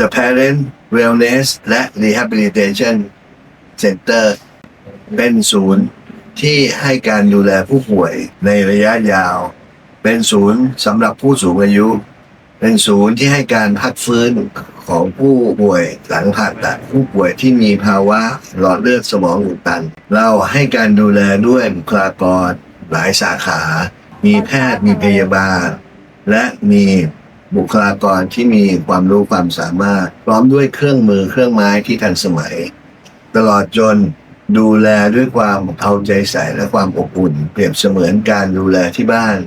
The Parent Wellness และ Rehabilitation Center เป็นศูนย์ที่ให้การดูแลผู้ป่วยในระยะยาว เป็นศูนย์สำหรับผู้สูงอายุ เป็นศูนย์ที่ให้การพักฟื้นของผู้ป่วยหลังผ่าตัดผู้ป่วยที่มีภาวะหลอดเลือดสมองอุดตัน เราให้การดูแลด้วยบุคลากรหลายสาขา มีแพทย์มีพยาบาล และมี บุคลากรที่มีความรู้ความสามารถ พร้อมด้วยเครื่องมือเครื่องไม้ที่ทันสมัย ตลอดจนดูแลด้วยความเอาใจใส่และความอบอุ่น เปรียบเสมือนการดูแลที่บ้าน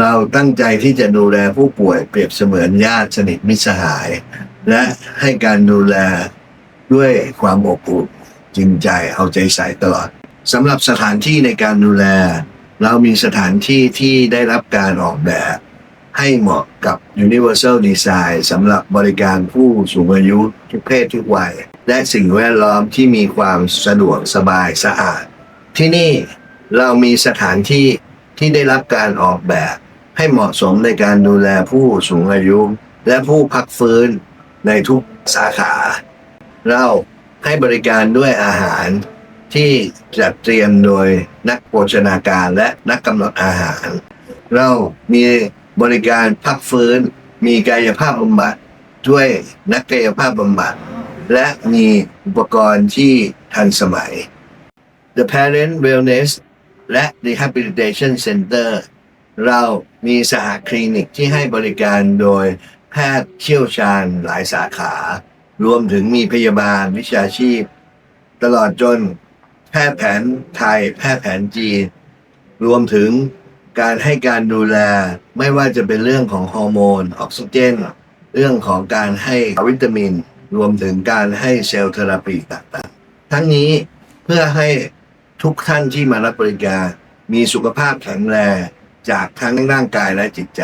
เราตั้งใจที่จะดูแลผู้ป่วยเปรียบเสมือนญาติสนิทมิตรสหาย และให้การดูแลด้วยความอบอุ่นจริงใจเอาใจใส่ตลอดสำหรับสถานที่ในการดูแล เรามีสถานที่ที่ได้รับการออกแบบ ให้เหมาะกับ Universal Design สำหรับบริการผู้สูงอายุทุกเพศทุกวัย และสิ่งแวดล้อมที่มีความสะดวกสบายสะอาด ที่นี่เรามีสถานที่ที่ได้รับการออกแบบ ให้เหมาะสมในการดูแลผู้สูงอายุ และผู้พักฟื้นในทุกสาขา เราให้บริการด้วยอาหารที่จัดเตรียมโดยนักโภชนาการและนักกำหนดอาหาร เรามี บริการพักฟื้น มีกายภาพบำบัดด้วยนักกายภาพบำบัดและมีอุปกรณ์ที่ทันสมัย The Parent Wellness และ Rehabilitation Center เรามีสหคลินิกที่ให้บริการโดยแพทย์เชี่ยวชาญหลายสาขา รวมถึงมีพยาบาลวิชาชีพ ตลอดจนแพทย์แผนไทย แพทย์แผนจีน รวมถึง การให้การดูแลไม่ว่าจะเป็นเรื่องของฮอร์โมนออกซิเจน เรื่องของการให้วิตามิน รวมถึงการให้เซลล์เทอราปีต่างๆ ทั้งนี้เพื่อให้ทุกท่านที่มารับบริการมีสุขภาพแข็งแรงจากทั้งร่างกายและจิตใจ